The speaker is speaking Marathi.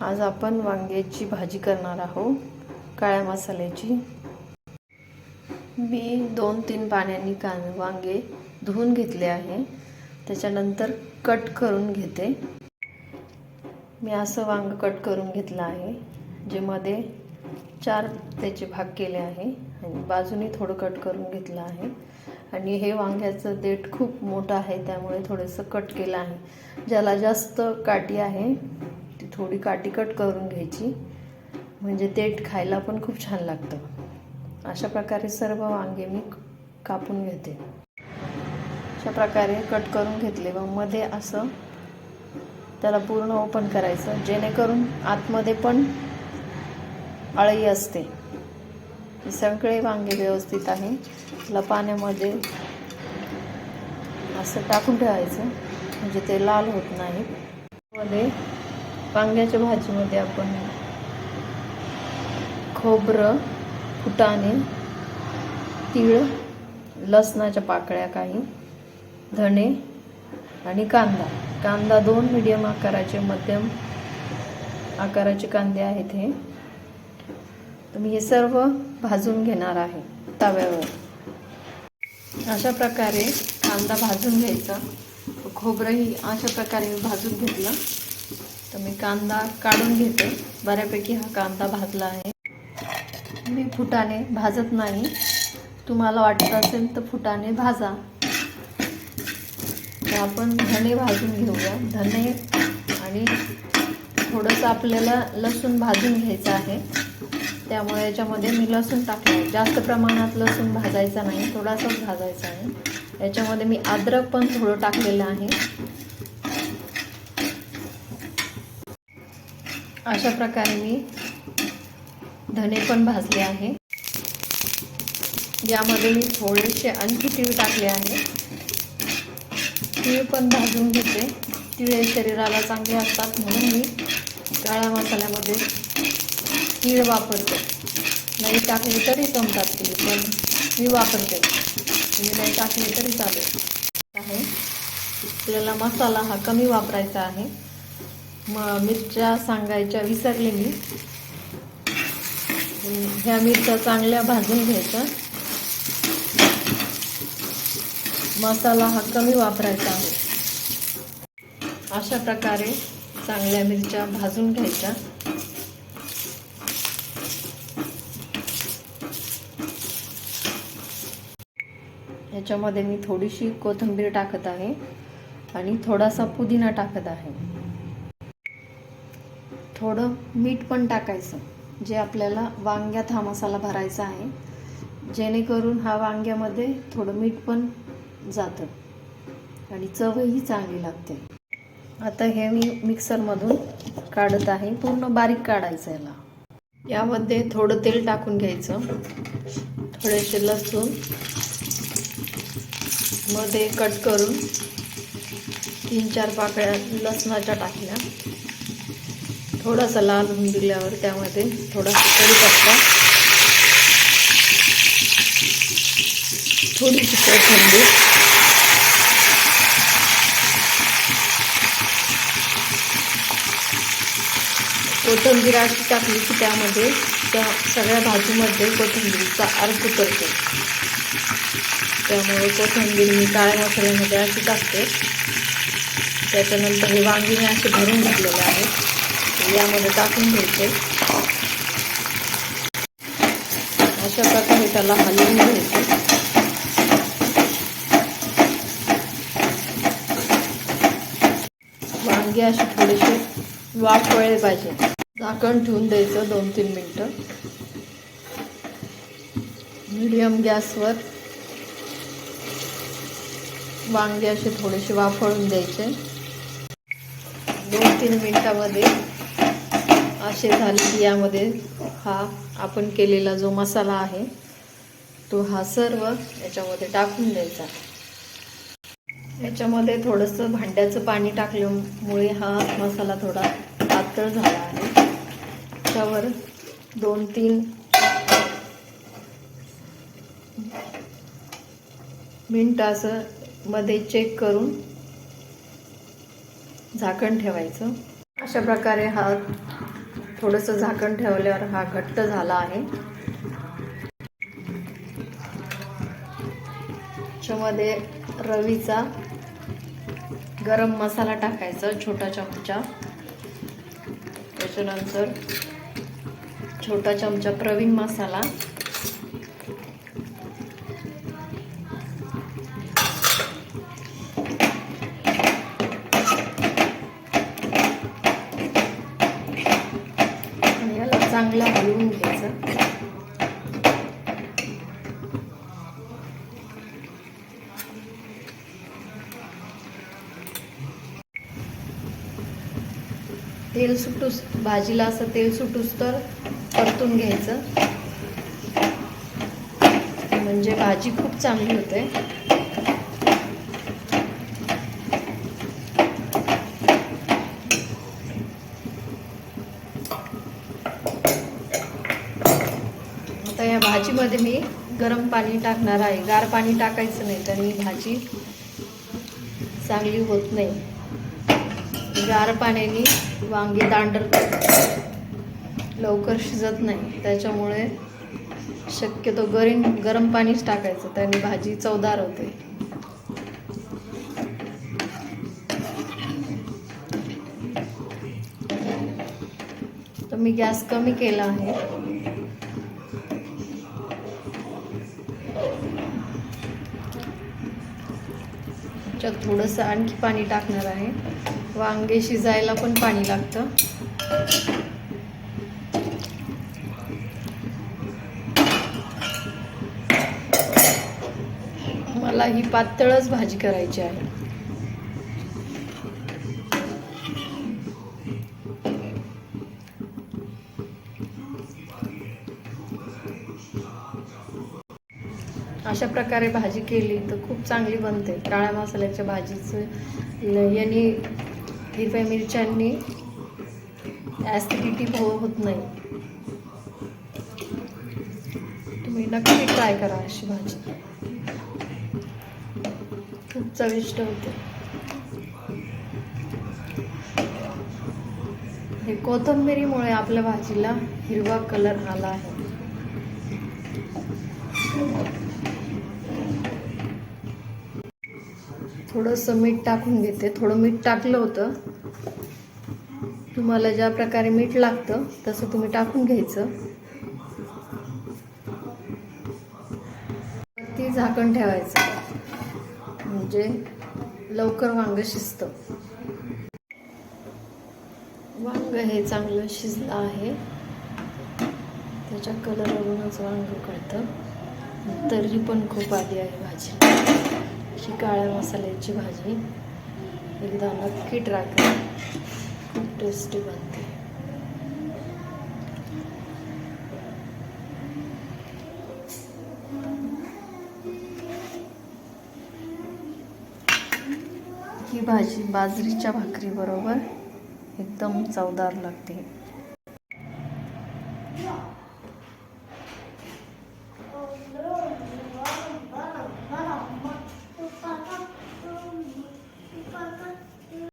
आज आपण वांग्याची भाजी करणार आहोत काळ्या मसाल्याची. मी दोन तीन पाण्याने का वांगे धुवून घेतले आहे. त्याच्यानंतर कट करून घेते. मी असं वांग कट करून घेतलं आहे जे मध्ये चार त्याचे भाग केले आहे आणि बाजूने थोडं कट करून घेतलं आहे. आणि हे वांग्याचं देठ खूप मोठं आहे त्यामुळे थोडंसं कट केलं आहे. ज्याला जास्त काठी आहे ती थोडी काटीकट करून घ्यायची. म्हणजे देठ खायला पण खूप छान लागतं. अशा प्रकारे सर्व वांगे मी कापून घेते. अशा प्रकारे कट करून घेतले व मध्ये असं त्याला पूर्ण ओपन करायचं. जेणेकरून आतमध्ये पण अळई असते. सगळे वांगे व्यवस्थित आहे. त्याला पाण्यामध्ये असं टाकून ठेवायचं. म्हणजे ते लाल होत नाही. मध्ये वांग्याच्या भाजीमध्ये आपण खोबरं फुटाणे तीळ लसणाच्या पाकळ्या काही धणे आणि कांदा. कांदा दोन मीडियम आकाराचे मध्यम आकाराचे कांदे आहेत हे. तर मी हे सर्व भाजून घेणार आहे तव्यावर. अशा प्रकारे कांदा भाजून घ्यायचा. खोबरंही अशा प्रकारे भाजून घेतलं. तर मी कांदा काढून घेते. बऱ्यापैकी हा कांदा भाजला आहे. मी फुटाने भाजत नाही. तुम्हाला वाटत असेल तर फुटाने भाजा. तर आपण धणे भाजून घेऊया. धणे आणि थोडंसं आपल्याला लसूण भाजून घ्यायचं आहे. त्यामुळे याच्यामध्ये मी लसूण टाकलं जास्त प्रमाणात लसूण भाजायचा नाही. थोडासाच भाजायचा आहे. याच्यामध्ये मी अद्रक पण थोडं टाकलेलं आहे. अशा प्रकारे मी धने पण भाजले आहे. यामध्ये मी थोडेसे आणखी तीळ टाकले आहे. तीळ पण भाजून घेते. तीळ हे शरीराला चांगले असतात म्हणून मी काळ्या मसाल्यामध्ये तीळ वापरते. नाही टाकले तरी जमतात तीळ पण मी वापरते. तुम्ही नाही टाकले तरी चालेल. आहे. आपल्याला मसाला हा कमी वापरायचा आहे. मिरच्या सांगायच्या विसरले मी. ह्या मिरच्या चांगल्या भाजून घ्यायच्या. मसाला हा कमी वापरायचा. आहे अशा प्रकारे चांगल्या मिरच्या भाजून घ्यायच्या. याच्यामध्ये मी थोडीशी कोथिंबीर टाकत आहे आणि थोडासा पुदिना टाकत आहे. थोडं मीठ पण टाकायचं जे आपल्याला वांग्यात हा मसाला भरायचा आहे. जेणेकरून हा वांग्यामध्ये थोडं मीठ पण जातं आणि चवही चांगली लागते. आता हे मी मिक्सरमधून काढत आहे पूर्ण बारीक काढायचं याला. यामध्ये थोडं तेल टाकून घ्यायचं थोडेसे लसूणमध्ये कट करून तीन चार पाकळ्या लसणाच्या टाकल्या. थोडासा लाल होऊन दिल्यावर त्यामध्ये थोडासा कढीपत्ता थोडीशी कोथिंबीर कोथिंबीर अशी टाकली की त्यामध्ये त्या सगळ्या भाजीमध्ये कोथिंबीरचा अर्थ करतो. त्यामुळे कोथिंबीर मी काळ्या मसाल्यामध्ये अशी टाकते. त्याच्यानंतर हे वांगी मी असे भरून घेतलेले आहेत. यामध्ये टाकून घ्यायचे. अशा प्रकारे त्याला हलवून घ्यायचे. वांगे असे थोडेसे वाफवळे पाहिजे. झाकण ठेवून द्यायचं दोन तीन मिनटं. मिडियम गॅसवर वांगे असे थोडेसे वाफळून द्यायचे. दोन तीन मिनटामध्ये असे झाले की यामध्ये हा आपण केलेला जो मसाला आहे तो हा सर्व याच्यामध्ये टाकून द्यायचा. याच्यामध्ये थोडंसं भांड्याचं पाणी टाकल्यामुळे हा मसाला थोडा पातळ झाला आहे. त्यावर दोन तीन मिनटं असं मध्ये चेक करून झाकण ठेवायचं. अशा प्रकारे हा थोडंसं झाकण ठेवल्यावर हा घट्ट झाला आहे. त्याच्यामध्ये रवीचा गरम मसाला टाकायचा छोटा चमचा. त्याच्यानंतर छोटा चमचा प्रवीण मसाला. चांगलं हलवून घ्यायचं. तेल सुटूस भाजीला असं तेल सुटूस तर परतून घ्यायचं. म्हणजे भाजी खूप चांगली होते. आता या भाजीमध्ये मी गरम पाणी टाकणार आहे. गार पाणी टाकायचं नाही त्याने भाजी चांगली होत नाही. गार पाण्याने वांगी दांडर लवकर शिजत नाही. त्याच्यामुळे शक्यतो गरीम गरम पाणीच टाकायचं. त्याने भाजी चवदार होते. तर मी गॅस कमी केला आहे. त्याच्यात थोडंसं आणखी पाणी टाकणार आहे. वांगे शिजायला पण पाणी लागतं. मला ही पातळच भाजी करायची आहे. अशा प्रकारे भाजी केली तर खूप चांगली बनते. काळ्या मसाल्याच्या भाजीचं. यांनी हिरव्या मिरच्यांनी ॲसिडिटी होत नाही. तुम्ही नक्की ट्राय करा अशी भाजी. खूप चविष्ट होते. हे कोथंबिरीमुळे आपल्या भाजीला हिरवा कलर आला आहे. थोडंसं मीठ टाकून घेते. थोडं मीठ टाकलं होतं. तुम्हाला ज्या प्रकारे मीठ लागतं तसं तुम्ही टाकून घ्यायचं. ती झाकण ठेवायचं. म्हणजे लवकर वांग शिजतं. वांग हे चांगलं शिजलं आहे. त्याच्या कलरवरूनच वांग कळतं तरी पण खूप आली आहे भाजी. ही काळ्या मसाल्याची भाजी. एकदा नक्की ट्राय करा. खूप टेस्टी बनते. ही भाजी बाजरीच्या भाकरीबरोबर एकदम चवदार लागते.